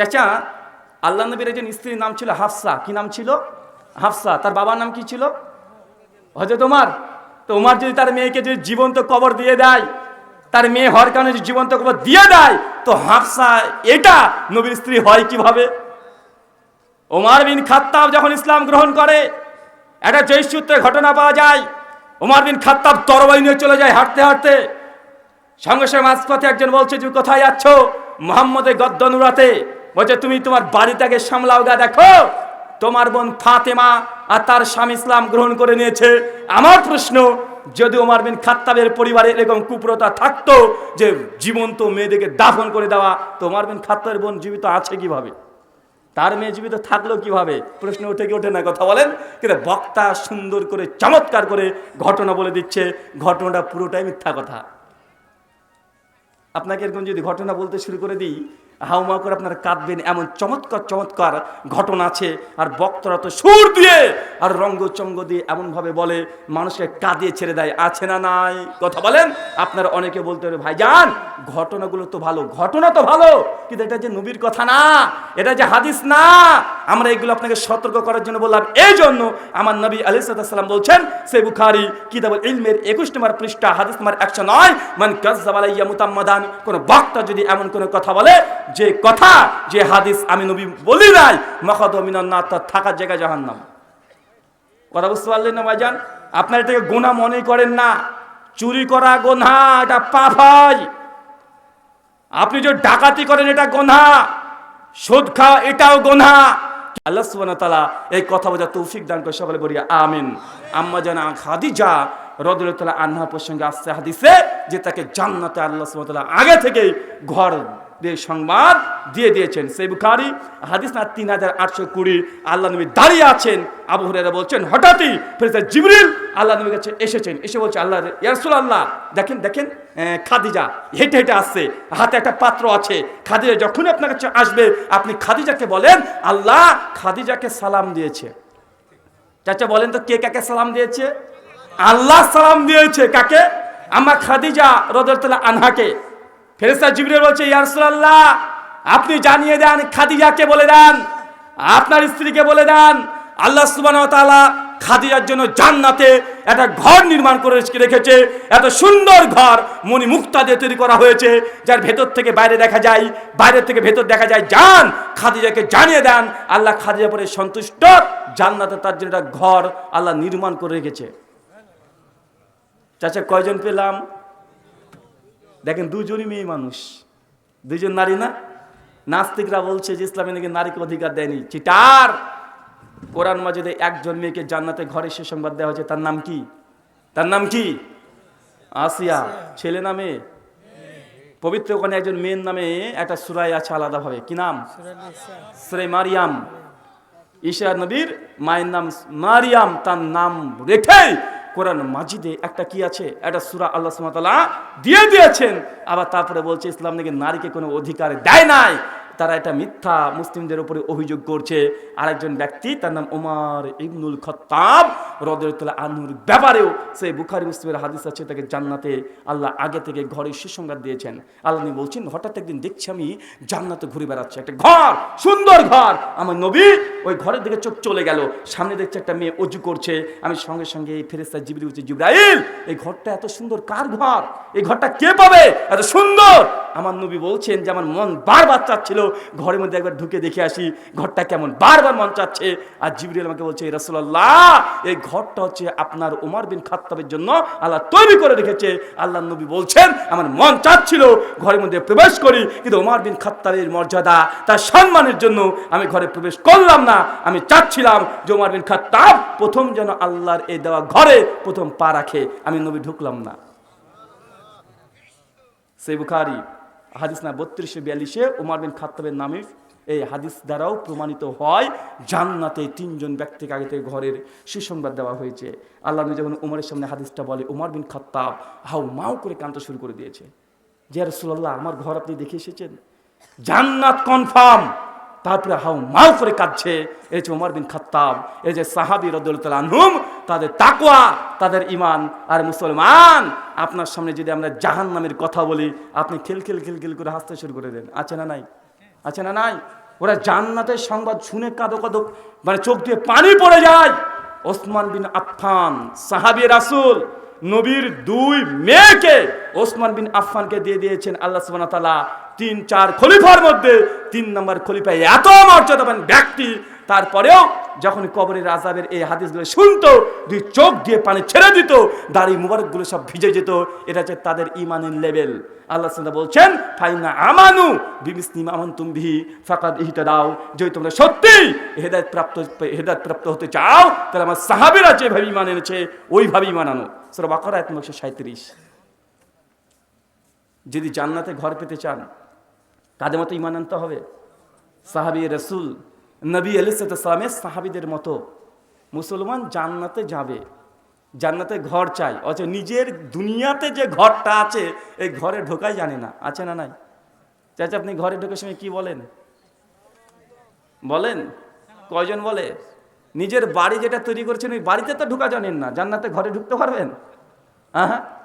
চাচা, আল্লাহ নবীর একজন স্ত্রীর নাম ছিল হাফসা। কি নাম ছিল? হাফসা। তার বাবার নাম কি ছিল? হজরত তোমার তো উমার যদি তার মেয়েকে যদি জীবন্ত কবর দিয়ে দেয়, তার মেয়ে হওয়ার কারণে যদি জীবন্ত কবর দিয়ে দেয়, তো হাফসা এটা নবীর স্ত্রী হয় কীভাবে? ওমার বিন খাত্তাব যখন ইসলাম গ্রহণ করে, একটা জয়সূত্রে ঘটনা পাওয়া যায়। ওমার বিন খাত্তাব তরবাই নিয়ে চলে যায় হাঁটতে হাঁটতে। সঙ্গে সঙ্গে মাঝপথে একজন বলছে, তুমি কোথায় যাচ্ছ? মোহাম্মদের গদ্দনুরাতে বলছে, তুমি তোমার বাড়িটাকে সামলাও গা, দেখো, তোমার বোন ফাতেমা আর তার স্বামী ইসলাম গ্রহণ করে নিয়েছে। আমার প্রশ্ন, যদি ওমার বিন খাত্তাবের পরিবারে এরকম কুপ্রতা থাকতো যে জীবন্ত মেয়েদেরকে দাফন করে দেওয়া, তো ওমর বিন খাত্তাবের বোন জীবিত আছে কীভাবে? তার মেয়ে জীবিত থাকল কীভাবে? প্রশ্ন উঠে কি ওঠে না, কথা বলেন। কিন্তু বক্তা সুন্দর করে, চমৎকার করে ঘটনা বলে দিচ্ছে। ঘটনাটা পুরোটাই মিথ্যা কথা। আপনাকে এরকম যদি ঘটনা বলতে শুরু করে দিই হাউমা করে আপনারা কাঁদবেন। এমন চমৎকার চমৎকার ঘটনা আছে। আর বক্তরা তো সুর দিয়ে আর রঙ্গ চঙ্গ দিয়ে এমনভাবে বলে, মানুষকে কাঁদিয়ে ছেড়ে দেয়। আছে না নাই? কথা বলেন? আপনারা অনেকে বলতে পারে, ভাইজান, ঘটনাগুলো তো ভালো, ঘটনা তো ভালো, কিন্তু এটা যে নবীর কথা না, এটা যে হাদিস না আমরা এগুলো আপনাকে সতর্ক করার জন্য বললাম। এই জন্য আমার নবী আলি সাল্লাম বলছেন সে বুখারি কিতাব ইলমের একুশ নম্বর পৃষ্ঠা, হাদিস নম্বর একশো নয়, মান কাজাবালাইয়া মুতাম্মাদান কোন বক্তা যদি এমন কোনো কথা বলে, যে কথা, যে হাদিস আমি নবী বলি নাই, মখাদ মিনান্না তার থাকার জায়গা জাহান্নাম। কথা বুঝতে পারলেন না ভাইজান? আপনার এটাকে গোনা মনে করেন না। চুরি করা গোনা এটা হয়। আপনি যে ডাকাতি করেন, এটা গোনা সুদ খাওয়া, এটাও গোনা আল্লাহ সুবহানাহু ওয়া তাআলা এই কথা বোঝা তৌফিক দান করে সকলে বলি, আমিন। আম্মা জানা খাদিজা তালা আনহা প্রসঙ্গে আসছে হাদিসে যে তাকে জান্নাতে আল্লাহ তাআলা আগে থেকেই ঘর সংবাদ দিয়ে দিয়েছেন। সেই বুখারি, হাদিস না তিন হাজার আটশো কুড়ি, আল্লাহ নবী দাঁড়িয়ে আছেন। আবু হুরায়রা বলছেন, হঠাৎই ফেরেশতা জিবরিল আল্লাহ নবীর কাছে এসেছেন। এসে বলছে, আল্লাহ ইয়ারসুল আল্লাহ দেখেন দেখেন খাদিজা, হেঁটে হেঁটে আসছে, হাতে একটা পাত্র আছে। খাদিজা যখনই আপনার কাছে আসবে, আপনি খাদিজাকে বলেন, আল্লাহ খাদিজাকে সালাম দিয়েছে। চাচা, বলেন তো, কে কাকে সালাম দিয়েছে? আল্লাহ সালাম দিয়েছে কাকে? আমার খাদিজা রদরতলা আনহাকে। ফেরেস্তা জিবরিল বলছে, ইয়া রাসূলুল্লাহ, আপনি জানিয়ে দেন, খাদিজাকে বলে দেন, আপনার স্ত্রীকে বলে দেন, আল্লাহ সুবহানাহু ওয়া তাআলা খাদিজার জন্য জান্নাতে একটা ঘর নির্মাণ করে রেখেছে। এত সুন্দর ঘর মণি মুক্তা দিয়ে তৈরি করা হয়েছে, যার ভেতর থেকে বাইরে দেখা যায় বাইরে থেকে ভেতর দেখা যায়, যান, খাদিজাকে জানিয়ে দেন, আল্লাহ খাদিজা পরে সন্তুষ্ট, জান্নাতে তার জন্য একটা ঘর আল্লাহ নির্মাণ করে রেখেছে। চাচা, কয়জন পেলাম? দেখেন দুজনই মেয়ে মানুষ। দুজন নারী না? নাস্তিকরা বলছে যে ইসলামে নাকি নারীকে অধিকার দেয়নি। চিটার! কোরআন মাজিদে একজন মেয়েকে জান্নাতে ঘরে সে সংবাদ দেওয়া হয়েছে। তার নাম কি? তার নাম কি? আসিয়া। ছেলে নামে পবিত্র ওখানে একজন মেয়ের নামে একটা সুরাই আছে আলাদাভাবে। কি নাম? সুরে মারিয়াম। ঈশা নবীর মায়ের নাম মারিয়াম। তার নাম রেখে কোরআন মাজিদে একটা কি আছে? একটা সুরা আল্লাহ দিয়ে দিয়েছেন। আবার তারপরে বলছে ইসলাম নাকি নারীকে কোনো অধিকার দেয় নাই। তারা এটা মিথ্যা মুসলিমদের উপরে অভিযোগ করছে। আরেকজন ব্যক্তি, তার নাম ওমার ইবনুল খত্তাব রদরতুল্লাহ আনহুর ব্যাপারেও সেই বুখারি মুসলিমের হাদিস আছে, তাকে জান্নাতে আল্লাহ আগে থেকে ঘরে সুসংবাদ দিয়েছেন। আল্লাহ বলছেন, হঠাৎ একদিন দেখছি আমি জান্নাতে ঘুরে বেড়াচ্ছে, একটা ঘর, সুন্দর ঘর। আমার নবী ওই ঘরের দিকে চোখ চলে গেল, সামনে দেখছে একটা মেয়ে অজু করছে। আমি সঙ্গে সঙ্গে এই ফেরেস্তা জিবরি বলছি, জিব্রাইল, এই ঘরটা এত সুন্দর, কার ঘর? এই ঘরটা কে পাবে? এত সুন্দর? আমার নবী বলছেন যে, আমার মন বারবার চাচ্ছিল ঘরের মধ্যে একবার ঢুকে দেখে আসি, ঘরটা কেমন? বারবার মন চাচ্ছে। আর জিবরিল আমাকে বলছে রসুল্লাহ এই ঘরটা হচ্ছে আপনার উমর বিন খাত্তাবের জন্য আল্লাহ তৈরি করে রেখেছে। আল্লাহ নবী বলছেন, আমার মন চাচ্ছিল ঘরের মধ্যে প্রবেশ করি, কিন্তু উমর বিন খাত্তাবের মর্যাদা, তার সম্মানের জন্য আমি ঘরে প্রবেশ করলাম না। আমি চাচ্ছিলাম যে উমর বিন খাত্তাব প্রথম যেন আল্লাহর এই দেওয়া ঘরে প্রথম পা রাখে। আমি নবী ঢুকলাম না। সেই বুখারি হাদিস না, বত্রিশে বিয়াল্লিশে উমার বিন খাত্তাবের নামে এই হাদিস দ্বারাও প্রমাণিত হয়, জান্নাতে তিনজন ব্যক্তিকে আগে থেকে ঘরের সুসংবাদ দেওয়া হয়েছে। আল্লাহ যখন উমরের সামনে হাদিসটা বলে, উমার বিন খাত্তাব, হাউ মাও করে কান্ত শুরু করে দিয়েছে। যে রসুল্লাহ আমার ঘর আপনি দেখে এসেছেন? জান্নাত কনফার্ম তারপরে হাউ মাও করে কাঁদছে। এই যে উমর বিন খাত্তাব, এই যে সাহাবি রদুল্লাহ আনহুম তাদের তাকওয়া, তাদের ইমান আর মুসলমান, আপনার সামনে যদি আমরা জাহান নামের কথা বলি, আপনি খেল খেল খেল খেল করে হাসতে শুরু করে দেন। আছে না নাই? আছে না নাই? ওরা জান্নাতের সংবাদ শুনে কাঁদো কাঁদো মানে চোখ দিয়ে পানি পড়ে যায়। ওসমান বিন আফফান, সাহাবি রাসূল, নবীর দুই মেয়েকে ওসমান বিন আফফানকে দিয়ে দিয়েছেন আল্লাহ সুবহানাহু ওয়া তাআলা। তিন, চার খলিফার মধ্যে তিন নম্বর খলিফা এত মর্যাদাবান ব্যক্তি, তারপরেও যখন কবরের আজাবের এই হাদিসগুলো শুনতো, দুই চোখ দিয়ে পানি ছেড়ে দিত, দাড়ি মুবারকগুলো সব ভিজে যেত, এটা হচ্ছে তাদের ইমানের লেভেল। আল্লাহ সাল্লাহ বলছেন, ফাইনা আমানু বিমিসনিম আমান তুমি ফাকাদ ইহিতে দাও যদি তোমরা সত্যি হেদায়ত প্রাপ্ত হেদায়ত প্রাপ্ত হতে চাও, তাহলে আমার সাহাবিরা যেভাবে ইমান এনেছে ওইভাবেই মানানো সেটা বাকরা এক একশো সাঁত্রিশ যদি জান্নাতে ঘর পেতে চান তাদের মতো ইমান আনতে হবে? সাহাবি, রসুল নবী আলিসামের সাহাবিদের মতো মুসলমান জান্নাতে যাবে, জান্নাতে ঘর চাই, অথচ নিজের দুনিয়াতে যে ঘরটা আছে, এই ঘরে ঢোকাই জানে না, আছে না নাই? চাচা, আপনি ঘরে ঢোকার সময় কি বলেন? বলেন? কয়জন বলে? নিজের বাড়ি যেটা তৈরি করেছেন, ওই বাড়িতে তো ঢোকা জানেন না, জান্নাতে ঘরে ঢুকতে পারবেন? হ্যাঁ